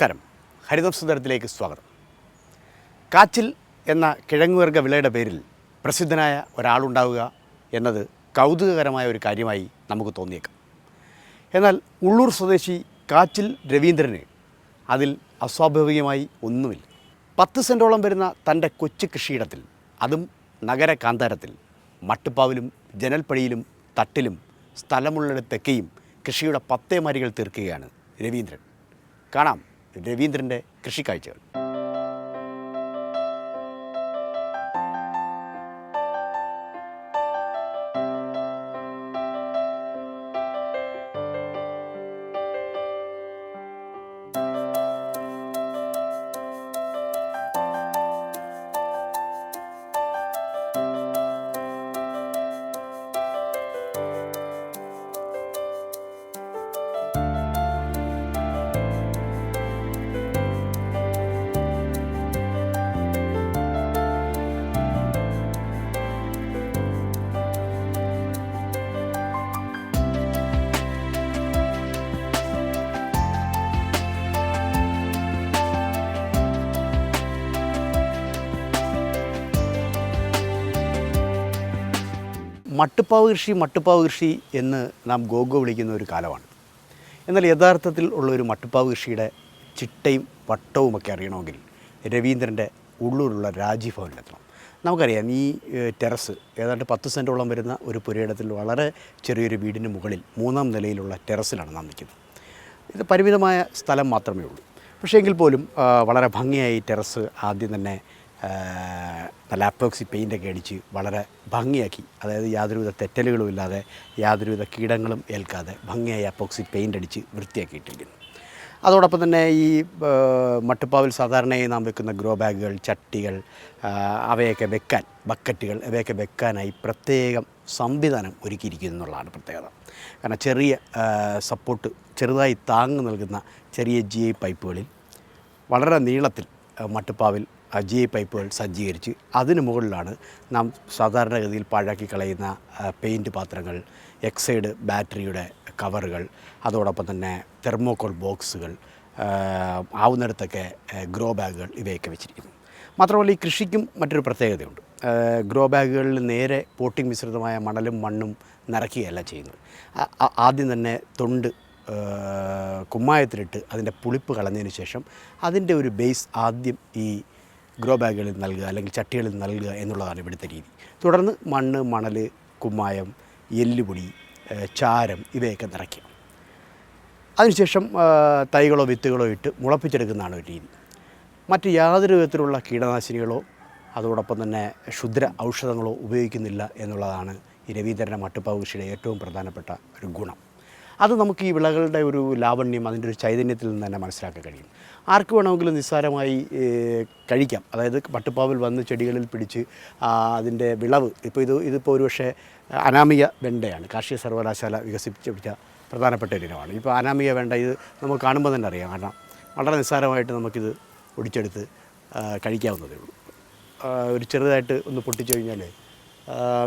നമസ്കാരം. ഹരിതം സുന്ദരത്തിലേക്ക് സ്വാഗതം. കാച്ചിൽ എന്ന കിഴങ്ങുവർഗ വിളയുടെ പേരിൽ പ്രസിദ്ധനായ ഒരാളുണ്ടാവുക എന്നത് കൗതുകകരമായ ഒരു കാര്യമായി നമുക്ക് തോന്നിയേക്കാം. എന്നാൽ ഉള്ളൂർ സ്വദേശി കാച്ചിൽ രവീന്ദ്രന് അതിൽ അസ്വാഭാവികമായി ഒന്നുമില്ല. പത്ത് സെന്റോളം വരുന്ന തന്റെ കൊച്ചു കൃഷിയിടത്തിൽ അതും നഗര കാന്താരത്തിൽ മട്ടുപ്പാവിലും ജനൽപ്പടിയിലും തട്ടിലും സ്ഥലമുള്ളിടത്തൊക്കെയും കൃഷിയുടെ പത്തേ മരികൾ തീർക്കുകയാണ് രവീന്ദ്രൻ. കാണാം. രവീന്ദ്രന്റെ കൃഷിക്കാഴ്ചകൾ. മട്ടുപ്പാവ് കൃഷി മട്ടുപ്പാവ് കൃഷി എന്ന് നാം ഗോഗോ വിളിക്കുന്ന ഒരു കാലമാണ്. എന്നാൽ യഥാർത്ഥത്തിൽ ഉള്ള ഒരു മട്ടുപ്പാവ് കൃഷിയുടെ ചിട്ടയും വട്ടവുമൊക്കെ അറിയണമെങ്കിൽ രവീന്ദ്രന്റെ ഉള്ളൂരുള്ള രാജീഭവനിലെത്തണം നമുക്കറിയാം ഈ ടെറസ് ഏതാണ്ട് പത്ത് സെന്റോളം വരുന്ന ഒരു പുരയിടത്തിൽ വളരെ ചെറിയൊരു വീടിന് മുകളിൽ മൂന്നാം നിലയിലുള്ള ടെറസിലാണ് നാം നിൽക്കുന്നത്. ഇത് പരിമിതമായ സ്ഥലം മാത്രമേ ഉള്ളൂ. പക്ഷേ എങ്കിൽ പോലും വളരെ ഭംഗിയായി ടെറസ് ആദ്യം തന്നെ അപ്പോക്സി പെയിന്റൊക്കെ അടിച്ച് വളരെ ഭംഗിയാക്കി. അതായത് യാതൊരുവിധ തെറ്റലുകളും ഇല്ലാതെ യാതൊരുവിധ കീടങ്ങളും ഏൽക്കാതെ ഭംഗിയായി അപ്പോക്സി പെയിന്റ് അടിച്ച് വൃത്തിയാക്കിയിട്ടിരിക്കുന്നു. അതോടൊപ്പം തന്നെ ഈ മട്ടുപ്പാവിൽ സാധാരണയായി നാം വെക്കുന്ന ഗ്രോ ബാഗുകൾ ചട്ടികൾ അവയൊക്കെ വെക്കാൻ ബക്കറ്റുകൾ അവയൊക്കെ വെക്കാനായി പ്രത്യേകം സംവിധാനം ഒരുക്കിയിരിക്കുന്നു എന്നുള്ളതാണ് പ്രത്യേകത. കാരണം ചെറിയ സപ്പോർട്ട് ചെറുതായി താങ്ങ് നൽകുന്ന ചെറിയ ജി ഐ പൈപ്പുകളിൽ വളരെ നീളത്തിൽ മട്ടുപ്പാവിൽ ജി പൈപ്പുകൾ സജ്ജീകരിച്ച് അതിന് മുകളിലാണ് നാം സാധാരണഗതിയിൽ പാഴാക്കി കളയുന്ന പെയിന്റ് പാത്രങ്ങൾ എക്സൈഡ് ബാറ്ററിയുടെ കവറുകൾ അതോടൊപ്പം തന്നെ തെർമോക്കോൾ ബോക്സുകൾ ആവുന്നിടത്തൊക്കെ ഗ്രോ ബാഗുകൾ ഇവയൊക്കെ വെച്ചിരിക്കുന്നു. മാത്രമല്ല ഈ കൃഷിക്കും മറ്റൊരു പ്രത്യേകതയുണ്ട്. ഗ്രോ ബാഗുകളിൽ നേരെ പോട്ടിംഗ് മിശ്രിതമായ മണലും മണ്ണും നിറയ്ക്കുകയല്ല ചെയ്യുന്നത്. ആദ്യം തന്നെ തൊണ്ട് കുമ്മായത്തിലിട്ട് അതിന്റെ പുളിപ്പ് കളഞ്ഞതിന് ശേഷം അതിന്റെ ഒരു ബേസ് ആദ്യം ഈ ഗ്രോ ബാഗുകളിൽ നൽകുക അല്ലെങ്കിൽ ചട്ടികളിൽ നൽകുക എന്നുള്ളതാണ് ഇവിടുത്തെ രീതി. തുടർന്ന് മണ്ണ് മണൽ കുമ്മായം എല്ലുപൊടി ചാരം ഇവയൊക്കെ നിറയ്ക്കുക. അതിനുശേഷം തൈകളോ വിത്തുകളോ ഇട്ട് മുളപ്പിച്ചെടുക്കുന്നതാണ് ഒരു രീതി. മറ്റ് യാതൊരു വിധത്തിലുള്ള കീടനാശിനികളോ അതോടൊപ്പം തന്നെ ക്ഷുദ്ര ഔഷധങ്ങളോ ഉപയോഗിക്കുന്നില്ല എന്നുള്ളതാണ് ഈ രവീന്ദ്രന്റെ മട്ടുപ്പാവ് കൃഷിയുടെ ഏറ്റവും പ്രധാനപ്പെട്ട ഒരു ഗുണം. അത് നമുക്ക് ഈ വിളകളുടെ ഒരു ലാവണ്യം അതിന്റെ ഒരു ചൈതന്യത്തിൽ നിന്ന് തന്നെ മനസ്സിലാക്കാൻ കഴിയും. ആർക്ക് വേണമെങ്കിലും നിസ്സാരമായി കഴിക്കാം. അതായത് പട്ടുപ്പാവിൽ വന്ന് ചെടികളിൽ പിടിച്ച് അതിന്റെ വിളവ് ഇപ്പോൾ ഇത് ഇതിപ്പോൾ ഒരുപക്ഷെ അനാമിക വെണ്ടയാണ്. കാർഷിക സർവകലാശാല വികസിപ്പിച്ച പ്രധാനപ്പെട്ട ഒരു ഇനമാണ്. ഇപ്പോൾ അനാമിക വെണ്ട ഇത് നമുക്ക് കാണുമ്പോൾ തന്നെ അറിയാം. കാരണം വളരെ നിസ്സാരമായിട്ട് നമുക്കിത് ഒടിച്ചെടുത്ത് കഴിക്കാവുന്നതേ ഉള്ളൂ. ഒരു ചെറുതായിട്ട് ഒന്ന് പൊട്ടിച്ചു കഴിഞ്ഞാൽ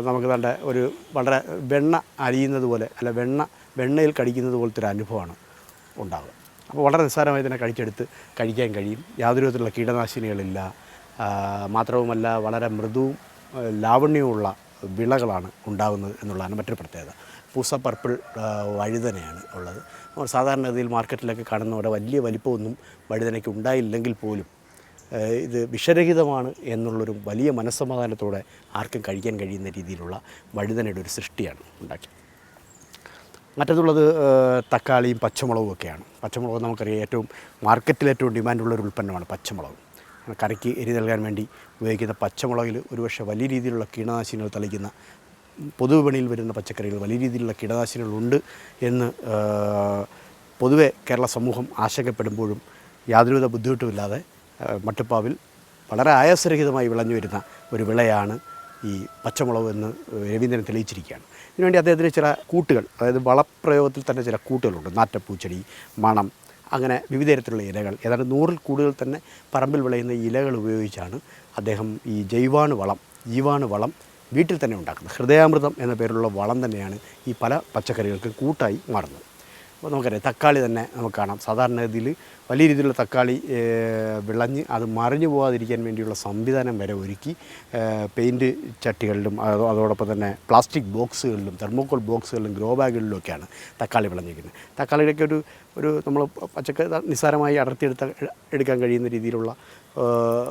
നമുക്ക് തന്റെ ഒരു വളരെ വെണ്ണ അരിയുന്നത് പോലെ അല്ല വെണ്ണ വെണ്ണയിൽ കടിക്കുന്നത് പോലത്തെ ഒരു അനുഭവമാണ് ഉണ്ടാവുക. വളരെ നിസ്സാരമായി തന്നെ കഴിച്ചെടുത്ത് കഴിക്കാൻ കഴിയും. യാതൊരു വിധത്തിലുള്ള കീടനാശിനികളില്ല. മാത്രവുമല്ല വളരെ മൃദുവും ലാവണ്യവുമുള്ള വിളകളാണ് ഉണ്ടാകുന്നത് എന്നുള്ളതാണ് മറ്റൊരു പ്രത്യേകത. പൂസ പർപ്പിൾ വഴുതനയാണ് ഉള്ളത്. സാധാരണഗതിയിൽ മാർക്കറ്റിലൊക്കെ കാണുന്ന വലിയ വലിപ്പമൊന്നും വഴുതനയ്ക്ക് ഉണ്ടായില്ലെങ്കിൽ പോലും ഇത് വിഷരഹിതമാണ് എന്നുള്ളൊരു വലിയ മനസ്സമാധാനത്തോടെ ആർക്കും കഴിക്കാൻ കഴിയുന്ന രീതിയിലുള്ള വഴുതനയുടെ ഒരു സൃഷ്ടിയാണ് ഉണ്ടാക്കിയത്. മറ്റതുള്ളത് തക്കാളിയും പച്ചമുളകും ഒക്കെയാണ്. പച്ചമുളക് നമുക്കറിയാം ഏറ്റവും മാർക്കറ്റിൽ ഏറ്റവും ഡിമാൻഡുള്ള ഒരു ഉൽപ്പന്നമാണ് പച്ചമുളക്. കറിക്ക് എരി നൽകാൻ വേണ്ടി ഉപയോഗിക്കുന്ന പച്ചമുളകിൽ ഒരുപക്ഷെ വലിയ രീതിയിലുള്ള കീടനാശിനികൾ തളിക്കുന്ന പൊതുവിപണിയിൽ വരുന്ന പച്ചക്കറികൾ വലിയ രീതിയിലുള്ള കീടനാശിനികളുണ്ട് എന്ന് പൊതുവെ കേരള സമൂഹം ആശങ്കപ്പെടുമ്പോഴും യാതൊരുവിധ ബുദ്ധിമുട്ടുമില്ലാതെ മട്ടുപ്പാവിൽ വളരെ ആയാസരഹിതമായി വിളഞ്ഞു വരുന്ന ഒരു വിളയാണ് ഈ പച്ചമുളക് എന്ന് രവീന്ദ്രൻ തെളിയിച്ചിരിക്കുകയാണ്. ഇതിനുവേണ്ടി അദ്ദേഹത്തിന് ചില കൂട്ടുകൾ അതായത് വളപ്രയോഗത്തിൽ തന്നെ ചില കൂട്ടുകളുണ്ട്. നാറ്റപ്പൂച്ചെടി മണം അങ്ങനെ വിവിധ തരത്തിലുള്ള ഇലകൾ. ഏതാണ്ട് നൂറിൽ കൂടുതൽ തന്നെ പറമ്പിൽ വിളയുന്ന ഇലകൾ ഉപയോഗിച്ചാണ് അദ്ദേഹം ഈ ജൈവാണു വളം ജീവാണു വളം വീട്ടിൽ തന്നെ ഉണ്ടാക്കുന്നത്. ഹൃദയാമൃതം എന്ന പേരുള്ള വളം തന്നെയാണ് ഈ പല പച്ചക്കറികൾക്ക് കൂട്ടായി മാറുന്നത്. നമുക്കറിയാം തക്കാളി തന്നെ നമുക്ക് കാണാം. സാധാരണഗതിയിൽ വലിയ രീതിയിലുള്ള തക്കാളി വിളഞ്ഞ് അത് മറിഞ്ഞു പോകാതിരിക്കാൻ വേണ്ടിയുള്ള സംവിധാനം വരെ ഒരുക്കി പെയിന്റ് ചട്ടികളിലും അതോ- അതോടൊപ്പം തന്നെ പ്ലാസ്റ്റിക് ബോക്സുകളിലും തെർമോക്കോൾ ബോക്സുകളിലും ഗ്രോ ബാഗുകളിലും ഒക്കെയാണ് തക്കാളി വിളഞ്ഞിരിക്കുന്നത്. തക്കാളിയുടെയൊക്കെ ഒരു ഒരു നമ്മൾ പച്ചക്കറി നിസ്സാരമായി അടർത്തിയെടുത്ത എടുക്കാൻ കഴിയുന്ന രീതിയിലുള്ള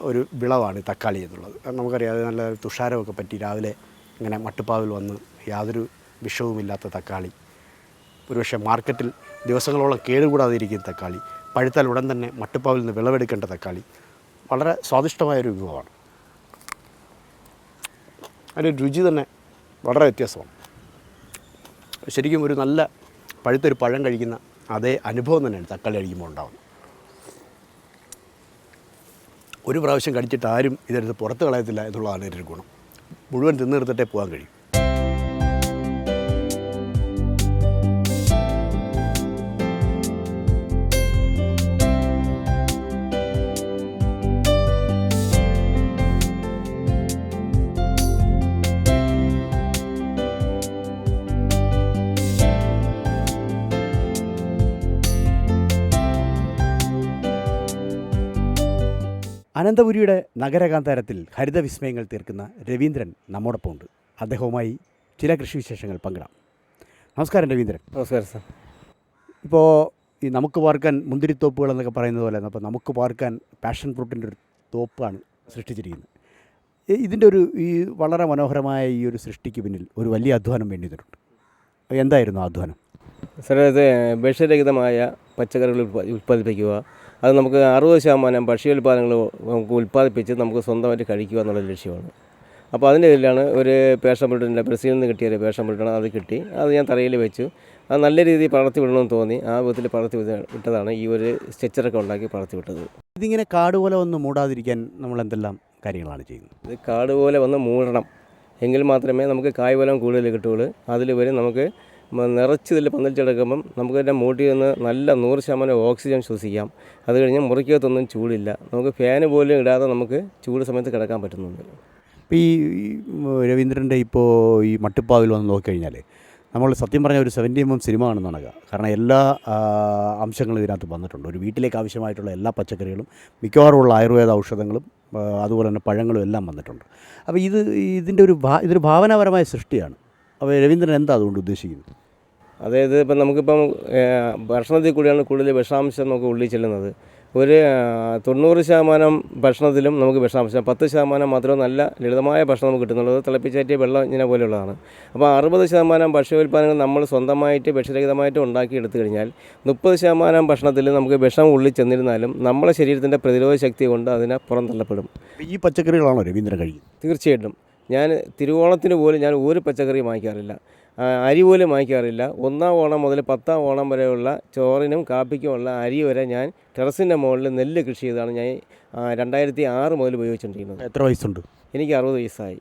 ഒരു വിളവാണ് തക്കാളി എന്നുള്ളത്. നമുക്കറിയാം അത് നല്ല തുഷാരമൊക്കെ പറ്റി രാവിലെ ഇങ്ങനെ മട്ടുപ്പാവിൽ വന്ന് യാതൊരു വിഷവുമില്ലാത്ത തക്കാളി. ഒരുപക്ഷെ മാർക്കറ്റിൽ ദിവസങ്ങളോളം കേടുകൂടാതെ ഇരിക്കുന്ന തക്കാളി പഴുത്താൽ ഉടൻ തന്നെ മട്ടുപ്പാവിൽ നിന്ന് വിളവെടുക്കേണ്ട തക്കാളി വളരെ സ്വാദിഷ്ടമായൊരു വിഭവമാണ്. അതിന്റെ രുചി തന്നെ വളരെ വ്യത്യാസമാണ്. ശരിക്കും ഒരു നല്ല പഴുത്തൊരു പഴം കഴിക്കുന്ന അതേ അനുഭവം തന്നെയാണ് തക്കാളി കഴിക്കുമ്പോൾ ഉണ്ടാകുന്നത് ഒരു പ്രാവശ്യം കടിച്ചിട്ട് ആരും ഇതെടുത്ത് പുറത്ത് കളയത്തില്ല എന്നുള്ളതാണ് ഇതിന്റെ ഒരു ഗുണം. മുഴുവൻ തിന്നു പോകാൻ കഴിയും. അനന്തപുരിയുടെ നഗരകാന്താരത്തിൽ ഹരിതവിസ്മയങ്ങൾ തീർക്കുന്ന രവീന്ദ്രൻ നമ്മോടൊപ്പം ഉണ്ട് അദ്ദേഹവുമായി ചില കൃഷിവിശേഷങ്ങൾ പങ്കിടാം. നമസ്കാരം രവീന്ദ്രൻ. നമസ്കാരം സാർ. ഇപ്പോൾ ഈ നമുക്ക് പാർക്കാൻ മുന്തിരിത്തോപ്പുകൾ എന്നൊക്കെ പറയുന്നത് പോലെ അപ്പോൾ നമുക്ക് പാർക്കാൻ പാഷൻ ഫ്രൂട്ടിന്റെ ഒരു തോപ്പാണ് സൃഷ്ടിച്ചിരിക്കുന്നത്. ഇതിന്റെ ഒരു ഈ വളരെ മനോഹരമായ ഈ ഒരു സൃഷ്ടിക്ക് പിന്നിൽ ഒരു വലിയ അധ്വാനം വേണ്ടിയിട്ടുണ്ട് എന്തായിരുന്നു അധ്വാനം? സാർ അത് വിഷരഹിതമായ പച്ചക്കറികൾ ഉൽപ്പ- ഉൽപ്പാദിപ്പിക്കുക അത് നമുക്ക് അറുപത് ശതമാനം ഭക്ഷ്യോൽപാദനങ്ങൾ നമുക്ക് ഉൽപ്പാദിപ്പിച്ച് നമുക്ക് സ്വന്തമായിട്ട് കഴിക്കുക എന്നുള്ള ലക്ഷ്യമാണ്. അപ്പോൾ അതിന്റെ ഇതിലാണ് ഒരു പേഷൻ ബ്രിട്ടനിലെ ബ്രസീലിൽ നിന്ന് കിട്ടിയ ഒരു പേഷൻ ബ്രിട്ടൺ അത് കിട്ടി. അത് ഞാൻ തറയിൽ വെച്ചു. അത് നല്ല രീതിയിൽ പടർത്തി വിടണമെന്ന് തോന്നി. ആ വിധത്തിൽ പടർത്തി വിട്ടതാണ് ഈ ഒരു സ്ട്രെച്ചറൊക്കെ ഉണ്ടാക്കി പടർത്തി വിട്ടത്. ഇതിങ്ങനെ കാട് പോലെ ഒന്ന് മൂടാതിരിക്കാൻ നമ്മൾ എന്തെല്ലാം കാര്യങ്ങളാണ് ചെയ്യുന്നത്? ഇത് കാട് പോലെ വന്ന് മൂടണം. എങ്കിൽ മാത്രമേ നമുക്ക് കായ്ഫലം കൂടുതൽ കിട്ടുകയുള്ളൂ. അതിൽ വരെ നമുക്ക് നിറച്ച് ഇതിൽ പന്തലിച്ചെടുക്കുമ്പം നമുക്ക് ഇതിന്റെ മൂട്ടിൽ നിന്ന് നല്ല നൂറ് ശതമാനം ഓക്സിജൻ ശ്വസിക്കാം. അത് കഴിഞ്ഞ് മുറിക്കകത്തൊന്നും ചൂടില്ല. നമുക്ക് ഫാന് പോലും ഇടാതെ നമുക്ക് ചൂട് സമയത്ത് കിടക്കാൻ പറ്റുന്നുണ്ട്. ഇപ്പോൾ ഈ രവീന്ദ്രന്റെ ഇപ്പോൾ ഈ മട്ടുപ്പാവിൽ വന്ന് നോക്കിക്കഴിഞ്ഞാൽ നമ്മൾ സത്യം പറഞ്ഞ ഒരു സെവന്റി എം എം സിനിമ കാണുന്നതാണ് കാരണം എല്ലാ അംശങ്ങളും ഇതിനകത്ത് വന്നിട്ടുണ്ട്. ഒരു വീട്ടിലേക്ക് ആവശ്യമായിട്ടുള്ള എല്ലാ പച്ചക്കറികളും മിക്കവാറും ഉള്ള ആയുർവേദ ഔഷധങ്ങളും അതുപോലെ തന്നെ പഴങ്ങളും എല്ലാം വന്നിട്ടുണ്ട്. അപ്പോൾ ഇത് ഇതിന്റെ ഒരു ഭാ ഇതൊരു ഭാവനാപരമായ സൃഷ്ടിയാണ്. അപ്പോൾ രവീന്ദ്രൻ എന്താ അതുകൊണ്ട് ഉദ്ദേശിക്കുന്നത്? അതായത് ഇപ്പം നമുക്കിപ്പം ഭക്ഷണത്തിൽ കൂടിയാണ് കൂടുതൽ വിഷാംശം നമുക്ക് ഉള്ളിൽ ചെല്ലുന്നത്. ഒരു തൊണ്ണൂറ് ശതമാനം ഭക്ഷണത്തിലും നമുക്ക് വിഷാംശം പത്ത് ശതമാനം മാത്രമേ നല്ല ലളിതമായ ഭക്ഷണം നമുക്ക് കിട്ടുന്നുള്ളൂ തിളപ്പിച്ചാറ്റിയ വെള്ളം ഇങ്ങനെ പോലെയുള്ളതാണ്. അപ്പോൾ അറുപത് ശതമാനം ഭക്ഷ്യോൽപ്പന്നങ്ങൾ നമ്മൾ സ്വന്തമായിട്ട് വിഷരഹിതമായിട്ട് ഉണ്ടാക്കി എടുത്തു കഴിഞ്ഞാൽ മുപ്പത് ശതമാനം ഭക്ഷണത്തിൽ നമുക്ക് വിഷം ഉള്ളിൽ ചെന്നിരുന്നാലും നമ്മളെ ശരീരത്തിന്റെ പ്രതിരോധ ശക്തി കൊണ്ട് അതിനെ പുറന്തള്ളപ്പെടും ഈ പച്ചക്കറികളാണോ രവീന്ദ്രൻ കഴിക്കുന്നത്? തീർച്ചയായിട്ടും. ഞാൻ തിരുവോണത്തിന് പോലും ഞാൻ ഒരു പച്ചക്കറി വാങ്ങിക്കാറില്ല. അരി പോലും വാങ്ങിക്കാറില്ല. ഒന്നാം ഓണം മുതൽ പത്താം ഓണം വരെയുള്ള ചോറിനും കാപ്പിക്കുമുള്ള അരി വരെ ഞാൻ ടെറസിന്റെ മുകളിൽ നെല്ല് കൃഷി ചെയ്താണ് ഞാൻ രണ്ടായിരത്തി ആറ് മുതൽ ഉപയോഗിച്ചുകൊണ്ടിരിക്കുന്നത്. എത്ര വയസ്സുണ്ട്? എനിക്ക് അറുപത് വയസ്സായി.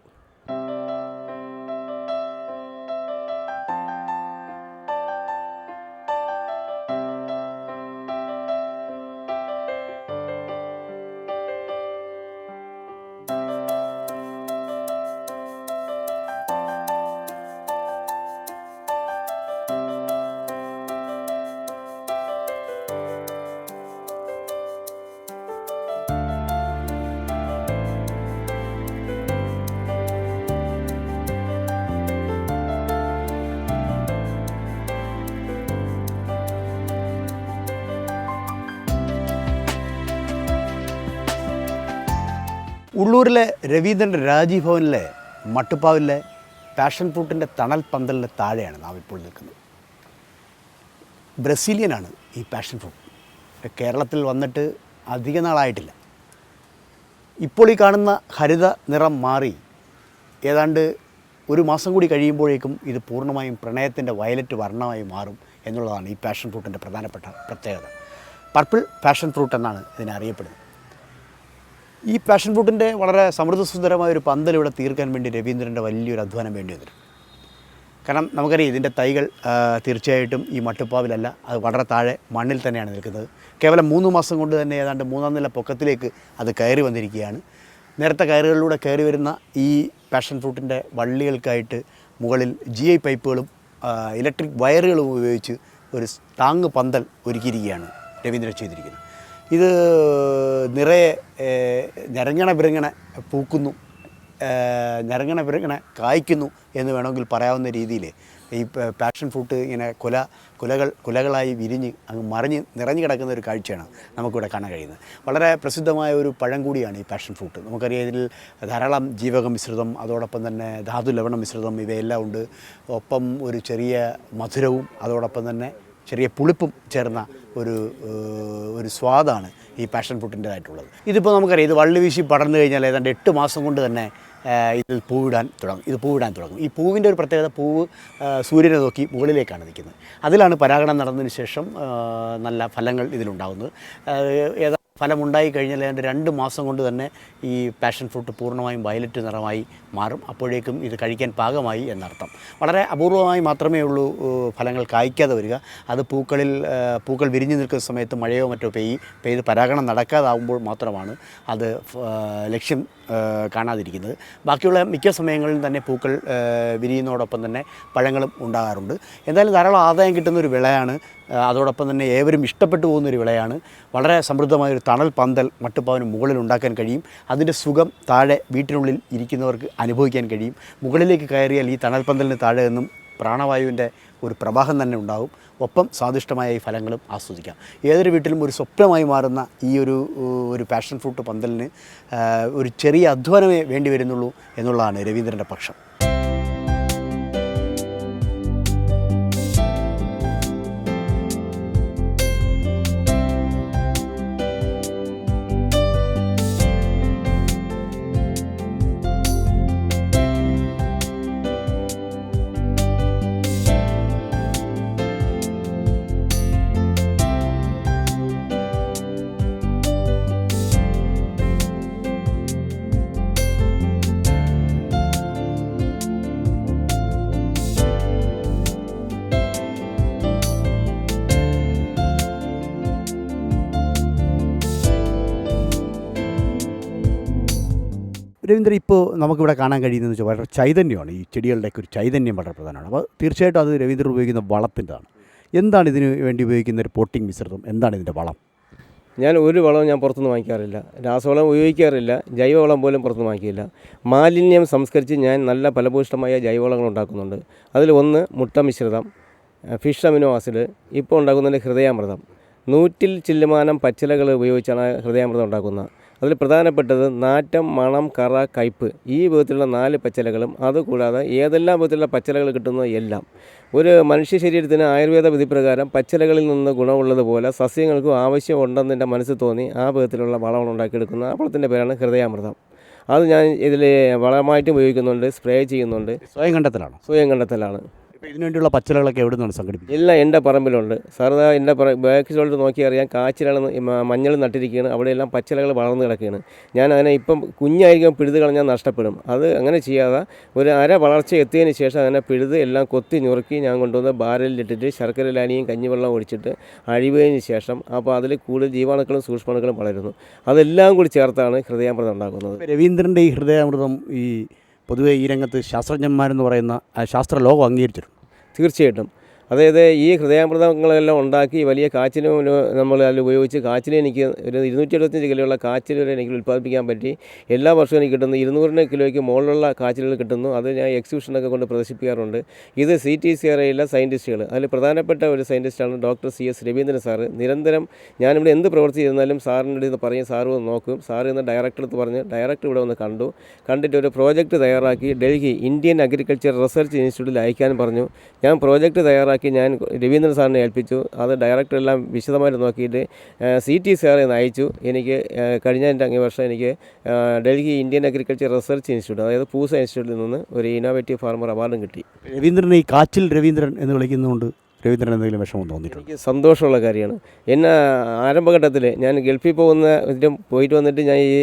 ഉള്ളൂരിലെ രവീന്ദ്രൻ രാജീവ് ഭവനിലെ മട്ടുപ്പാവിലെ പാഷൻ ഫ്രൂട്ടിന്റെ തണൽ പന്തലിന്റെ താഴെയാണ് നാം ഇപ്പോൾ നിൽക്കുന്നത്. ബ്രസീലിയനാണ് ഈ പാഷൻ ഫ്രൂട്ട് കേരളത്തിൽ വന്നിട്ട് അധിക നാളായിട്ടില്ല. ഇപ്പോൾ ഈ കാണുന്ന ഹരിത നിറം മാറി ഏതാണ്ട് ഒരു മാസം കൂടി കഴിയുമ്പോഴേക്കും ഇത് പൂർണമായും പ്രണയത്തിന്റെ വയലറ്റ് വർണമായി മാറും എന്നുള്ളതാണ് ഈ പാഷൻ ഫ്രൂട്ടിന്റെ പ്രധാനപ്പെട്ട പ്രത്യേകത. പർപ്പിൾ പാഷൻ ഫ്രൂട്ട് എന്നാണ് ഇതിനെ അറിയപ്പെടുന്നത്. ഈ പാഷൻ ഫ്രൂട്ടിന്റെ വളരെ സമൃദ്ധസുന്ദരമായ ഒരു പന്തൽ ഇവിടെ തീർക്കാൻ വേണ്ടി രവീന്ദ്രന്റെ വലിയൊരു അധ്വാനം വേണ്ടി വന്നിരുന്നു കാരണം നമുക്കറിയാം ഇതിന്റെ തൈകൾ തീർച്ചയായിട്ടും ഈ മട്ടുപ്പാവിലല്ല അത് വളരെ താഴെ മണ്ണിൽ തന്നെയാണ് നിൽക്കുന്നത്. കേവലം മൂന്ന് മാസം കൊണ്ട് തന്നെ ഏതാണ്ട് മൂന്നാം നില പൊക്കത്തിലേക്ക് അത് കയറി വന്നിരിക്കുകയാണ്. നേരത്തെ കയറുകളിലൂടെ കയറി വരുന്ന ഈ പാഷൻ ഫ്രൂട്ടിന്റെ വള്ളികൾക്കായിട്ട് മുകളിൽ ജി ഐ പൈപ്പുകളും ഇലക്ട്രിക് വയറുകളും ഉപയോഗിച്ച് ഒരു താങ്ങ് പന്തൽ ഒരുക്കിയിരിക്കുകയാണ് രവീന്ദ്രൻ ചെയ്തിരിക്കുന്നത്. ഇത് നിറയെ ഞരങ്ങണ പിരങ്ങണ പൂക്കുന്നു. ഞരങ്ങണ പിരങ്ങണ കായ്ക്കുന്നു എന്ന് വേണമെങ്കിൽ പറയാവുന്ന രീതിയിൽ ഈ പാഷൻ ഫ്രൂട്ട് ഇങ്ങനെ കുല കുലകൾ കുലകളായി വിരിഞ്ഞ് അങ്ങ് മറിഞ്ഞ് നിറഞ്ഞു കിടക്കുന്ന ഒരു കാഴ്ചയാണ് നമുക്കിവിടെ കാണാൻ കഴിയുന്നത്. വളരെ പ്രസിദ്ധമായ ഒരു പഴം കൂടിയാണ് ഈ പാഷൻ ഫ്രൂട്ട് നമുക്കറിയാം ഇതിൽ ധാരാളം ജീവക മിശ്രിതം അതോടൊപ്പം തന്നെ ധാതു ലവണ മിശ്രിതം ഇവയെല്ലാം ഉണ്ട്. ഒപ്പം ഒരു ചെറിയ മധുരവും അതോടൊപ്പം തന്നെ ചെറിയ പുളിപ്പും ചേർന്ന ഒരു ഒരു സ്വാദാണ് ഈ പാഷൻ ഫുഡിന്റെതായിട്ടുള്ളത് ഇതിപ്പോൾ നമുക്കറിയാം ഇത് വള്ളി വീശി പടർന്നു കഴിഞ്ഞാൽ ഏതാണ്ട് എട്ട് മാസം കൊണ്ട് തന്നെ ഇതിൽ പൂവിടാൻ തുടങ്ങും ഇത് പൂവിടാൻ തുടങ്ങും. ഈ പൂവിന്റെ ഒരു പ്രത്യേകത പൂവ് സൂര്യനെ നോക്കി മുകളിലേക്കാണ് നിൽക്കുന്നത്. അതിലാണ് പരാഗണം നടന്നതിന് ശേഷം നല്ല ഫലങ്ങൾ ഇതിലുണ്ടാകുന്നത് ഏതാ ഫലമുണ്ടായി കഴിഞ്ഞാൽ അതിന്റെ രണ്ട് മാസം കൊണ്ട് തന്നെ ഈ പാഷൻ ഫ്രൂട്ട് പൂർണമായും വയലറ്റ് നിറമായി മാറും. അപ്പോഴേക്കും ഇത് കഴിക്കാൻ പാകമായി എന്നർത്ഥം. വളരെ അപൂർവമായി മാത്രമേ ഉള്ളൂ ഫലങ്ങൾ കായ്ക്കാതെ വരിക. അത് പൂക്കളിൽ പൂക്കൾ വിരിഞ്ഞു നിൽക്കുന്ന സമയത്ത് മഴയോ മറ്റോ പെയ്യ് പെയ്ത് പരാഗണം നടക്കാതാവുമ്പോൾ മാത്രമാണ് അത് ലക്ഷ്യം കാണാതിരിക്കുന്നത്. ബാക്കിയുള്ള മിക്ക സമയങ്ങളിലും തന്നെ പൂക്കൾ വിരിയുന്നതോടൊപ്പം തന്നെ പഴങ്ങളും ഉണ്ടാകാറുണ്ട്. എന്തായാലും ധാരാളം ആദായം കിട്ടുന്ന ഒരു വിളയാണ് അതോടൊപ്പം തന്നെ ഏവരും ഇഷ്ടപ്പെട്ടു പോകുന്ന ഒരു വിളയാണ്. വളരെ സമൃദ്ധമായ ഒരു തണൽ പന്തൽ മട്ടുപ്പാവിന് മുകളിൽ ഉണ്ടാക്കാൻ കഴിയും. അതിന്റെ സുഖം താഴെ വീട്ടിനുള്ളിൽ ഇരിക്കുന്നവർക്ക് അനുഭവിക്കാൻ കഴിയും. മുകളിലേക്ക് കയറിയാൽ ഈ തണൽ പന്തലിന് താഴെ നിന്നും പ്രാണവായുവിന്റെ ഒരു പ്രവാഹം തന്നെ ഉണ്ടാകും ഒപ്പം സ്വാദിഷ്ടമായ ഈ ഫലങ്ങളും ആസ്വദിക്കാം. ഏതൊരു വീട്ടിലും ഒരു സ്വപ്നമായി മാറുന്ന ഈ ഒരു ഒരു പാഷൻ ഫ്രൂട്ട് പന്തലിന് ഒരു ചെറിയ അധ്വാനമേ വേണ്ടി വരുന്നുള്ളൂ എന്നുള്ളതാണ് രവീന്ദ്രന്റെ പക്ഷം. രവീന്ദ്രൻ ഇപ്പോൾ നമുക്കിവിടെ കാണാൻ കഴിയുന്നതെന്ന് വെച്ചാൽ വളരെ ചൈതന്യമാണ്. ഈ ചെടികളുടെയൊക്കെ ഒരു ചൈതന്യം വളരെ പ്രധാനമാണ്. അപ്പോൾ തീർച്ചയായിട്ടും അത് രവീന്ദ്രൻ ഉപയോഗിക്കുന്ന വളത്തിന്റെതാണ്. എന്താണ് ഇതിന് വേണ്ടി ഉപയോഗിക്കുന്ന ഒരു പോട്ടിംഗ് മിശ്രിതം? എന്താണ് ഇതിന്റെ വളം? ഞാൻ ഒരു വളവും ഞാൻ പുറത്തുനിന്ന് വാങ്ങിക്കാറില്ല. രാസവളം ഉപയോഗിക്കാറില്ല. ജൈവവളം പോലും പുറത്തുനിന്ന് വാങ്ങിക്കില്ല. മാലിന്യം സംസ്കരിച്ച് ഞാൻ നല്ല ഫലഭൂഷ്ടമായ ജൈവവളങ്ങൾ ഉണ്ടാക്കുന്നുണ്ട്. അതിൽ ഒന്ന് മുട്ട മിശ്രിതം ഫിഷ് അമിനോ ആസിഡ് ഇപ്പോൾ ഉണ്ടാക്കുന്നതിന്റെ ഹൃദയാമൃതം. നൂറ്റിൽ ചില്ലുമാനം പച്ചിലകൾ ഉപയോഗിച്ചാണ് ഹൃദയാമൃതം ഉണ്ടാക്കുന്നത്. അതിൽ പ്രധാനപ്പെട്ടത് നാറ്റം മണം കറ കയ്പ്. ഈ വിധത്തിലുള്ള നാല് പച്ചിലകളും അതുകൂടാതെ ഏതെല്ലാം വിധത്തിലുള്ള പച്ചിലകൾ കിട്ടുന്നോ എല്ലാം. ഒരു മനുഷ്യ ശരീരത്തിന് ആയുർവേദ വിധിപ്രകാരം പച്ചിലകളിൽ നിന്ന് ഗുണമുള്ളതുപോലെ സസ്യങ്ങൾക്കും ആവശ്യമുണ്ടെന്ന് എന്റെ മനസ്സിൽ തോന്നി. ആ വിധത്തിലുള്ള വളമാണ് ഉണ്ടാക്കിയെടുക്കുന്ന ആ വളത്തിന്റെ പേരാണ് ഹൃദയാമൃതം. അത് ഞാൻ ഇതിൽ വളമായിട്ട് ഉപയോഗിക്കുന്നുണ്ട് സ്പ്രേ ചെയ്യുന്നുണ്ട്. സ്വയം കണ്ടെത്തലാണ്? സ്വയം കണ്ടെത്തലാണ്. ഇപ്പോൾ ഇതിനു വേണ്ടിയുള്ള പച്ചിലകളൊക്കെ എവിടെ നിന്നാണ് സംഘടിപ്പിക്കുന്നത്? എല്ലാം എന്റെ പറമ്പിലുണ്ട്. സാറിന് എന്റെ ബാക്ക് സൈഡിൽ നോക്കി അറിയാം. കാച്ചിലാണ് മഞ്ഞൾ നട്ടിരിക്കുകയാണ് അവിടെയെല്ലാം പച്ചിലകൾ വളർന്നു കിടക്കുകയാണ്. ഞാൻ അതിനെ ഇപ്പം കുഞ്ഞായിരിക്കും പിഴുത് കളഞ്ഞാൽ നഷ്ടപ്പെടും. അത് അങ്ങനെ ചെയ്യാതെ ഒരു അര വളർച്ച എത്തിയതിന് ശേഷം അതിനെ പിഴുത് എല്ലാം കൊത്തി ഞുറുക്കി ഞാൻ കൊണ്ടുവന്ന് ബാരലിലിട്ടിട്ട് ശർക്കര ലാനിയും കഞ്ഞിവെള്ളം ഒഴിച്ചിട്ട് അഴിവതിന് ശേഷം അപ്പോൾ അതിൽ കൂടുതൽ ജീവാണുക്കളും സൂക്ഷ്മാണുക്കളും വളരുന്നു. അതെല്ലാം കൂടി ചേർത്താണ് ഹൃദയാമൃതം ഉണ്ടാക്കുന്നത്. രവീന്ദ്രന്റെ ഈ ഹൃദയാമൃതം ഈ പൊതുവേ ഈ രംഗത്ത് ശാസ്ത്രജ്ഞന്മാരെന്ന് പറയുന്ന ശാസ്ത്രലോകം ശാസ്ത്ര ലോകം അംഗീകരിച്ചിട്ടുണ്ട്. തീർച്ചയായിട്ടും. അതായത് ഈ ഹൃദയാമൃതങ്ങളെല്ലാം ഉണ്ടാക്കി വലിയ കാച്ചിലും നമ്മൾ അതിൽ ഉപയോഗിച്ച് കാച്ചിൽ എനിക്ക് ഒരു ഇരുന്നൂറ്റി എഴുപത്തഞ്ച് കിലോയുള്ള കാച്ചിൽ വരെ എനിക്ക് ഉൽപ്പാദിപ്പിക്കാൻ പറ്റി. എല്ലാ വർഷവും എനിക്ക് കിട്ടുന്നു ഇരുന്നൂറിന് കിലോയ്ക്ക് മുകളിലുള്ള കാച്ചിലുകൾ കിട്ടുന്നു. അത് ഞാൻ എക്സിബിഷനൊക്കെ കൊണ്ട് പ്രദർശിപ്പിക്കാറുണ്ട്. ഇത് സി ടി സി ആർഐയിലെ സയന്റിസ്റ്റുകൾ അതിൽ പ്രധാനപ്പെട്ട ഒരു സയന്റിസ്റ്റാണ് doctor C S Raveendran sir നിരന്തരം ഞാനിവിടെ എന്ത് പ്രവർത്തി ചെയ്താലും സാറിന്റെ അടുത്ത് പറയും സാറ് വന്ന് നോക്കും. സാറ് ഇന്ന് ഡയറക്ടർ പറഞ്ഞ് ഡയറക്ടർ ഇവിടെ വന്ന് കണ്ടു. കണ്ടിട്ട് ഒരു പ്രോജക്റ്റ് തയ്യാറാക്കി ഡൽഹി ഇന്ത്യൻ അഗ്രികൾച്ചർ റിസർച്ച് ഇൻസ്റ്റിറ്റ്യൂട്ടിൽ അയക്കാൻ പറഞ്ഞു. ഞാൻ പ്രോജക്റ്റ് തയ്യാറാക്കി ഞാൻ രവീന്ദ്രൻ സാറിനെ ഏൽപ്പിച്ചു. അത് ഡയറക്ടർ എല്ലാം വിശദമായിട്ട് നോക്കിയിട്ട് സി ടി സാറെ അയച്ചു എനിക്ക് കഴിഞ്ഞ എന്റെ അങ്ങേ വർഷം എനിക്ക് Delhi Indian agriculture research institute അതായത് പൂസ ഇൻസ്റ്റിറ്റ്യൂട്ടിൽ നിന്ന് ഒരു ഇന്നോവേറ്റീവ് ഫാർമർ അവാർഡും കിട്ടി. രവീന്ദ്രനെ ഈ കാച്ചിൽ രവീന്ദ്രൻ എന്ന് വിളിക്കുന്നതുകൊണ്ട് രവീന്ദ്രൻ എന്തെങ്കിലും വിഷമം തോന്നിയിട്ടുണ്ട്? എനിക്ക് സന്തോഷമുള്ള കാര്യമാണ്. എന്നെ ആരംഭഘട്ടത്തിൽ ഞാൻ ഗൾഫിൽ പോകുന്ന ഇതിലും പോയിട്ട് വന്നിട്ട് ഞാൻ ഈ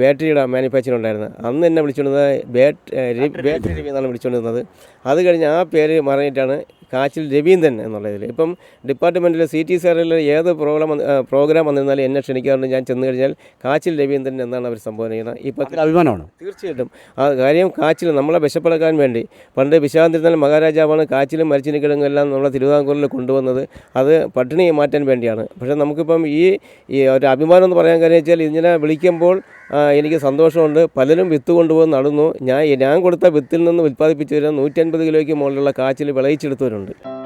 ബാറ്ററിയുടെ മാനുഫാക്ചറിംഗ് ഉണ്ടായിരുന്നത് അന്ന് എന്നെ വിളിച്ചുകൊണ്ടിരുന്നത് ബാറ്റ് ബാറ്ററി രവി എന്നാണ് വിളിച്ചുകൊണ്ടിരുന്നത്. അത് കഴിഞ്ഞ് ആ പേര് മറിഞ്ഞിട്ടാണ് കാച്ചിൽ രവീന്ദ്രൻ എന്നുള്ളതിൽ ഇപ്പം ഡിപ്പാർട്ട്മെന്റിൽ സി ടി സാറിൽ ഏത് പ്രോഗ്രാം പ്രോഗ്രാം വന്നിരുന്നാലും എന്നെ ക്ഷണിക്കാറുണ്ട്. ഞാൻ ചെന്ന് കഴിഞ്ഞാൽ കാച്ചിൽ രവീന്ദ്രൻ എന്നാണ് അവർ സംബോധന ചെയ്യുന്നത്. ഇപ്പം അഭിമാനമാണ്? തീർച്ചയായിട്ടും. ആ കാര്യം കാച്ചിൽ നമ്മളെ വിശപ്പടക്കാൻ വേണ്ടി. പണ്ട് വിശാന്തിരുന്നാൽ മഹാരാജാവാണ് കാച്ചിലും മരിച്ചിനിക്കിടങ്ങും എല്ലാം നമ്മളെ തിരുവിതാംകൂറിൽ കൊണ്ടുവന്നത്. അത് പട്ടിണി മാറ്റാൻ വേണ്ടിയാണ്. പക്ഷേ നമുക്കിപ്പം ഈ ഒരു അഭിമാനം എന്ന് പറയാൻ കാര്യം വെച്ചാൽ ഇതിനെ വിളിക്കുമ്പോൾ എനിക്ക് സന്തോഷമുണ്ട്. പലരും വിത്ത് കൊണ്ടുപോയി നടന്നു. ഞാൻ ഞാൻ കൊടുത്ത വിത്തിൽ നിന്ന് ഉൽപ്പാദിപ്പിച്ചു വരുന്ന നൂറ്റി അൻപത് കിലോയ്ക്ക് മുകളിലുള്ള കാച്ചിൽ വിളയിച്ചെടുത്തവരുണ്ട്.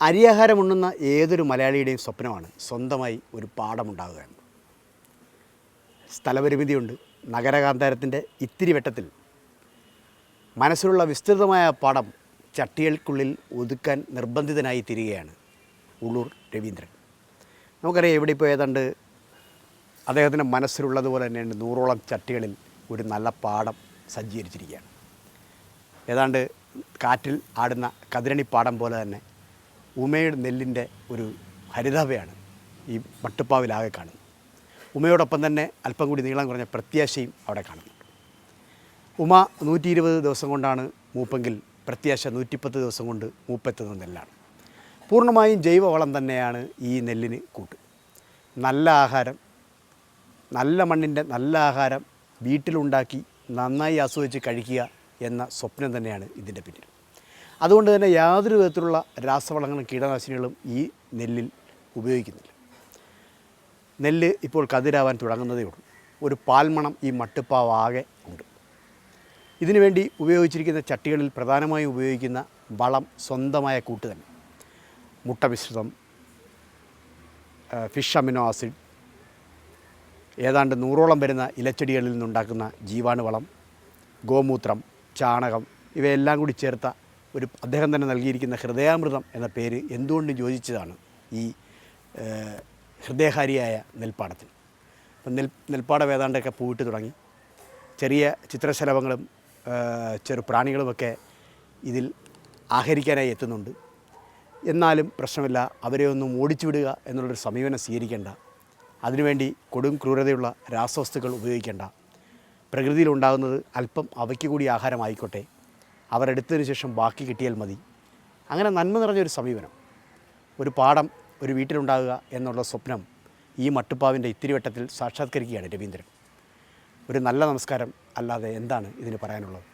അരിയാഹാരം ഉണ്ണുന്ന ഏതൊരു മലയാളിയുടെയും സ്വപ്നമാണ് സ്വന്തമായി ഒരു പാടമുണ്ടാകുക എന്ന്. സ്ഥലപരിമിതിയുണ്ട്. നഗരകാന്താരത്തിന്റെ ഇത്തിരി വെട്ടത്തിൽ മനസ്സിലുള്ള വിസ്തൃതമായ പാടം ചട്ടികൾക്കുള്ളിൽ ഒതുക്കാൻ നിർബന്ധിതനായി തിരികെയാണ് ഉള്ളൂർ രവീന്ദ്രൻ. നമുക്കറിയാം എവിടെ ഇപ്പോൾ ഏതാണ്ട് അദ്ദേഹത്തിന്റെ മനസ്സിലുള്ളതുപോലെ തന്നെയാണ് നൂറോളം ചട്ടികളിൽ ഒരു നല്ല പാടം സജ്ജീകരിച്ചിരിക്കുകയാണ്. ഏതാണ്ട് കാറ്റിൽ ആടുന്ന കതിരണി കതിരണിപ്പാടം പോലെ തന്നെ ഉമയുടെ നെല്ലിന്റെ ഒരു ഹരിതാഭയാണ് ഈ മട്ടുപ്പാവിലാകെ കാണുന്നത്. ഉമയോടൊപ്പം തന്നെ അല്പം കൂടി നീളം കുറഞ്ഞ പ്രത്യാശയും അവിടെ കാണുന്നുണ്ട്. ഉമ നൂറ്റി ഇരുപത് ദിവസം കൊണ്ടാണ് മൂപ്പെങ്കിൽ പ്രത്യാശ നൂറ്റിപ്പത്ത് ദിവസം കൊണ്ട് മൂപ്പെത്തുന്ന നെല്ലാണ്. പൂർണമായും ജൈവവളം തന്നെയാണ് ഈ നെല്ലിന് കൂട്ട്. നല്ല ആഹാരം നല്ല മണ്ണിന്റെ നല്ല ആഹാരം വീട്ടിലുണ്ടാക്കി നന്നായി ആസ്വദിച്ച് കഴിക്കുക എന്ന സ്വപ്നം തന്നെയാണ് ഇതിന്റെ പിന്നിൽ. അതുകൊണ്ട് തന്നെ യാതൊരു വിധത്തിലുള്ള രാസവളങ്ങളും കീടനാശിനികളും ഈ നെല്ലിൽ ഉപയോഗിക്കുന്നില്ല. നെല്ല് ഇപ്പോൾ കതിരാവാൻ തുടങ്ങുന്നതേ ഉള്ളൂ. ഒരു പാൽമണം ഈ മട്ടുപ്പാവാകെ ഉണ്ട്. ഇതിനുവേണ്ടി ഉപയോഗിച്ചിരിക്കുന്ന ചട്ടികളിൽ പ്രധാനമായും ഉപയോഗിക്കുന്ന വളം സ്വന്തമായ കൂട്ട് തന്നെ. മുട്ട മിശ്രിതം ഫിഷ് അമിനോ ആസിഡ് ഏതാണ്ട് നൂറോളം വരുന്ന ഇലച്ചെടികളിൽ നിന്നുണ്ടാക്കുന്ന ജീവാണുവളം ഗോമൂത്രം ചാണകം ഇവയെല്ലാം കൂടി ചേർത്ത ഒരു അദ്ദേഹം തന്നെ നൽകിയിരിക്കുന്ന ഹൃദയാമൃതം എന്ന പേര് എന്തുകൊണ്ടും യോജിച്ചതാണ് ഈ ഹൃദയഹാരിയായ നെൽപ്പാടത്തിൽ? അപ്പം നെൽ നെൽപ്പാടം ഏതാണ്ടൊക്കെ പൂവിട്ട് തുടങ്ങി. ചെറിയ ചിത്രശലഭങ്ങളും ചെറു പ്രാണികളുമൊക്കെ ഇതിൽ ആഹരിക്കാനായി എത്തുന്നുണ്ട്. എന്നാലും പ്രശ്നമില്ല അവരെ ഒന്നും ഓടിച്ചു വിടുക എന്നുള്ളൊരു സമീപനം സ്വീകരിക്കേണ്ട. അതിനുവേണ്ടി കൊടും ക്രൂരതയുള്ള രാസവസ്തുക്കൾ ഉപയോഗിക്കേണ്ട. പ്രകൃതിയിലുണ്ടാകുന്നത് അല്പം അവയ്ക്ക് കൂടി ആഹാരമായിക്കോട്ടെ. അവരെടുത്തതിന് ശേഷം ബാക്കി കിട്ടിയാൽ മതി. അങ്ങനെ നന്മ നിറഞ്ഞൊരു സമീപനം ഒരു പാടം ഒരു വീട്ടിലുണ്ടാകുക എന്നുള്ള സ്വപ്നം ഈ മട്ടുപ്പാവിന്റെ ഇത്തിരി വട്ടത്തിൽ സാക്ഷാത്കരിക്കുകയാണ് രവീന്ദ്രൻ. ഒരു നല്ല നമസ്കാരം അല്ലാതെ എന്താണ് ഇതിന് പറയാനുള്ളത്?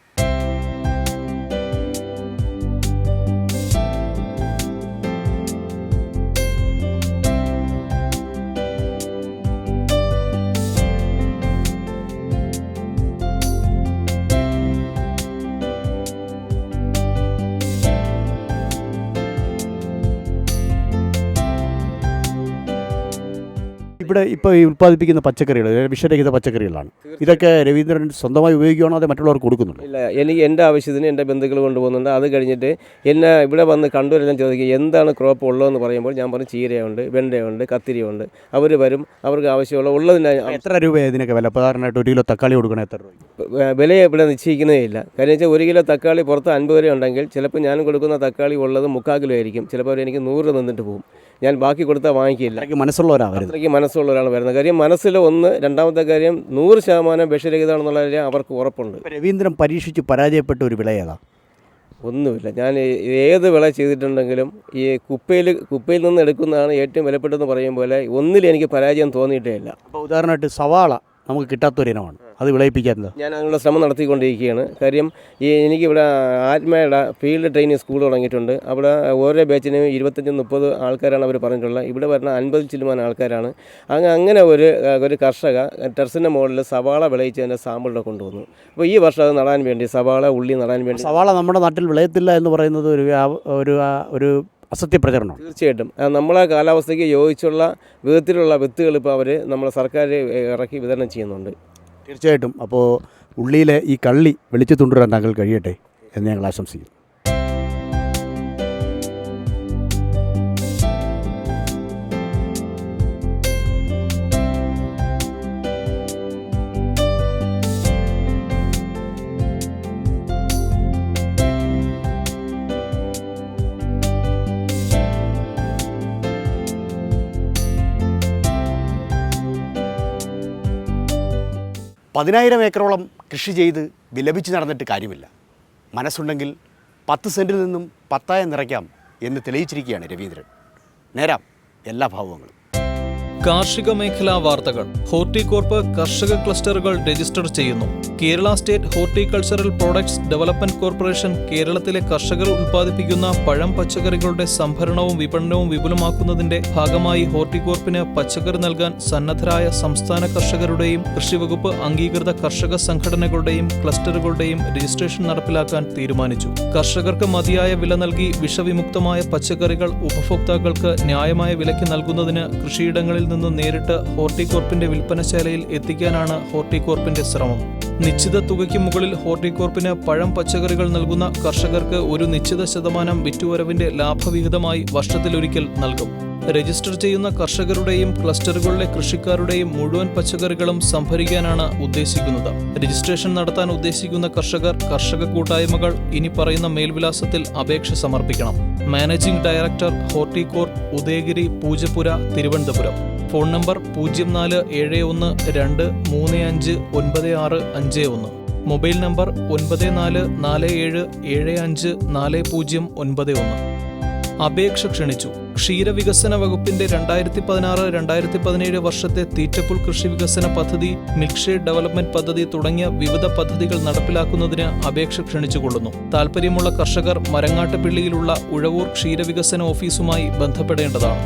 ഇവിടെ ഇപ്പോൾ ഈ ഉൽപ്പാദിപ്പിക്കുന്ന പച്ചക്കറികൾ വിഷരഹിത പച്ചക്കറികളാണ്. ഇതൊക്കെ രവീന്ദ്രൻ സ്വന്തമായി ഉപയോഗിക്കുകയാണോ അതോ മറ്റുള്ളവർക്ക് കൊടുക്കുന്നുണ്ട്? ഇല്ല എനിക്ക് എന്റെ ആവശ്യത്തിന് എന്റെ ബന്ധുക്കൾ കൊണ്ടുപോകുന്നുണ്ട്. അത് കഴിഞ്ഞിട്ട് എന്നെ ഇവിടെ വന്ന് കണ്ടുവരെല്ലാം ചോദിക്കുക എന്താണ് ക്രോപ്പ് ഉള്ളതെന്ന് പറയുമ്പോൾ ഞാൻ പറഞ്ഞു ചീരയുണ്ട് വെണ്ടയുണ്ട് കത്തിരിയുണ്ട്. അവർ വരും അവർക്ക് ആവശ്യമുള്ള ഉള്ളതിന് എത്ര രൂപയാണ് ഇതിനൊക്കെ വില? പ്രധാനമായിട്ട് ഒരു കിലോ തക്കാളി കൊടുക്കണം എത്ര രൂപ? വില ഇവിടെ നിശ്ചയിക്കുന്നേ ഇല്ല. കാര്യം വെച്ചാൽ ഒരു കിലോ തക്കാളി പുറത്ത് അൻപത് രൂപ ഉണ്ടെങ്കിൽ ചിലപ്പോൾ ഞാൻ കൊടുക്കുന്ന തക്കാളി ഉള്ളത് മുക്കാൽ കിലോ ആയിരിക്കും. ചിലപ്പോൾ അവർ എനിക്ക് നൂറ് രൂപ നിന്നിട്ട് പോകും. ഞാൻ ബാക്കി കൊടുത്താൽ വാങ്ങിക്കില്ല. മനസ്സുള്ള ഒരാൾ അത്രയ്ക്ക് മനസ്സുള്ള ഒരാൾ വരുന്നത് കാര്യം മനസ്സിൽ ഒന്ന് രണ്ടാമത്തെ കാര്യം നൂറ് ശതമാനം വിഷരഹിതമാണെന്നുള്ള കാര്യം അവർക്ക് ഉറപ്പുണ്ട്. രവീന്ദ്രൻ പരീക്ഷിച്ച് പരാജയപ്പെട്ട ഒരു വിള ഏതാ ഒന്നുമില്ല. ഞാൻ ഏത് വിള ചെയ്തിട്ടുണ്ടെങ്കിലും ഈ കുപ്പയിൽ കുപ്പയിൽ നിന്ന് എടുക്കുന്നതാണ് ഏറ്റവും വിലപ്പെട്ടതെന്ന് പറയും പോലെ ഒന്നിലും എനിക്ക് പരാജയം തോന്നിയിട്ടേ ഇല്ല. അപ്പോൾ ഉദാഹരണമായിട്ട് സവാള നമുക്ക് കിട്ടാത്തൊരു ഇനമാണ്. അത് വിളയിപ്പിക്കാത്തത്. ഞാൻ അതിനുള്ള ശ്രമം നടത്തിക്കൊണ്ടിരിക്കുകയാണ്. കാര്യം ഈ എനിക്കിവിടെ ആത്മയുടെ ഫീൽഡ് ട്രെയിനിങ് സ്കൂൾ തുടങ്ങിയിട്ടുണ്ട്. അവിടെ ഓരോ ബാച്ചിനും ഇരുപത്തഞ്ച് മുപ്പത് ആൾക്കാരാണ് അവർ പറഞ്ഞിട്ടുള്ളത്. ഇവിടെ വരുന്ന അൻപത് ശതമാനം ആൾക്കാരാണ്. അങ്ങ് അങ്ങനെ ഒരു ഒരു കർഷക ടെറസിന്റെ മുകളിൽ സവാള വിളയിച്ചതിന്റെ സാമ്പിളിനെ കൊണ്ടുവന്നു. അപ്പോൾ ഈ വർഷം അത് നടാൻ വേണ്ടി സവാള ഉള്ളി നടാൻ വേണ്ടി സവാള നമ്മുടെ നാട്ടിൽ വിളയത്തില്ല എന്ന് പറയുന്നത് ഒരു ഒരു ഒരു അസത്യ പ്രചരണമാണ് തീർച്ചയായിട്ടും നമ്മളെ കാലാവസ്ഥയ്ക്ക് യോജിച്ചുള്ള വിധത്തിലുള്ള വിത്തുകൾ ഇപ്പോൾ അവർ നമ്മളെ സർക്കാർ ഇറക്കി വിതരണം ചെയ്യുന്നുണ്ട്. തീർച്ചയായിട്ടും. അപ്പോൾ ഉള്ളിയിലെ ഈ കള്ളി വെളിച്ചു തുണ്ടുവരാൻ താങ്കൾ കഴിയട്ടെ എന്ന് ഞങ്ങൾ ആശംസിക്കുന്നു. പതിനായിരം ഏക്കറോളം കൃഷി ചെയ്ത് വിലപിച്ച് നടന്നിട്ട് കാര്യമില്ല. മനസ്സുണ്ടെങ്കിൽ പത്ത് സെന്റിൽ നിന്നും പത്തായം നിറയ്ക്കാം എന്ന് തെളിയിച്ചിരിക്കുകയാണ് രവീന്ദ്രൻ. നേരാം. എല്ലാ ഭാവങ്ങളും. കാർഷിക മേഖലാ വാർത്തകൾ ഹോർട്ടികോർപ്പ് കർഷക ക്ലസ്റ്ററുകൾ രജിസ്റ്റർ ചെയ്യുന്നു. Kerala state horticultural products development corporation കേരളത്തിലെ കർഷകർ ഉൽപ്പാദിപ്പിക്കുന്ന പഴം പച്ചക്കറികളുടെ സംഭരണവും വിപണനവും വിപുലമാക്കുന്നതിന്റെ ഭാഗമായി ഹോർട്ടികോർപ്പിന് പച്ചക്കറി നൽകാൻ സന്നദ്ധരായ സംസ്ഥാന കർഷകരുടെയും കൃഷിവകുപ്പ് അംഗീകൃത കർഷക സംഘടനകളുടെയും ക്ലസ്റ്ററുകളുടെയും രജിസ്ട്രേഷൻ നടപ്പിലാക്കാൻ തീരുമാനിച്ചു. കർഷകർക്ക് മതിയായ വില നൽകി വിഷവിമുക്തമായ പച്ചക്കറികൾ ഉപഭോക്താക്കൾക്ക് ന്യായമായ വിലയ്ക്ക് നൽകുന്നതിന് കൃഷിയിടങ്ങളിൽ നിന്ന് നേരിട്ട് ഹോർട്ടികോർപ്പിന്റെ വിൽപ്പനശാലയിൽ എത്തിക്കാനാണ് ഹോർട്ടികോർപ്പിന്റെ ശ്രമം. നിശ്ചിത തുകയ്ക്ക് മുകളിൽ ഹോർട്ടികോർപ്പിന് പഴം പച്ചക്കറികൾ നൽകുന്ന കർഷകർക്ക് ഒരു നിശ്ചിത ശതമാനം വിറ്റുവരവിന്റെ ലാഭവിഹിതമായി വർഷത്തിലൊരിക്കൽ നൽകും. രജിസ്റ്റർ ചെയ്യുന്ന കർഷകരുടെയും ക്ലസ്റ്ററുകളിലെ കൃഷിക്കാരുടെയും മുഴുവൻ പച്ചക്കറികളും സംഭരിക്കാനാണ് ഉദ്ദേശിക്കുന്നത്. രജിസ്ട്രേഷൻ നടത്താൻ ഉദ്ദേശിക്കുന്ന കർഷകർ കർഷക കൂട്ടായ്മകൾ ഇനി പറയുന്ന മേൽവിലാസത്തിൽ അപേക്ഷ സമർപ്പിക്കണം. Managing director Horticorp Udayagiri Poojappura Thiruvananthapuram. Phone number പൂജ്യം നാല് ഏഴ് ഒന്ന് രണ്ട് മൂന്ന് അഞ്ച് ഒൻപത് ആറ് അഞ്ച് ഒന്ന്. മൊബൈൽ നമ്പർ ഒൻപത് നാല് നാല് ഏഴ് ഏഴ് അഞ്ച് നാല് പൂജ്യം ഒൻപത് ഒന്ന്. അപേക്ഷ ക്ഷണിച്ചു. ക്ഷീരവികസന വകുപ്പിന്റെ രണ്ടായിരത്തി പതിനാറ് രണ്ടായിരത്തി പതിനേഴ് വർഷത്തെ തീറ്റപ്പുൾ കൃഷി വികസന പദ്ധതി മിൽക്ക്ഷേഡ് ഡെവലപ്മെന്റ് പദ്ധതി തുടങ്ങിയ വിവിധ പദ്ധതികൾ നടപ്പിലാക്കുന്നതിന് അപേക്ഷ ക്ഷണിച്ചുകൊള്ളുന്നു. താൽപര്യമുള്ള കർഷകർ മരങ്ങാട്ടുപിള്ളിയിലുള്ള ഉഴവൂർ ക്ഷീരവികസന ഓഫീസുമായി ബന്ധപ്പെടേണ്ടതാണ്.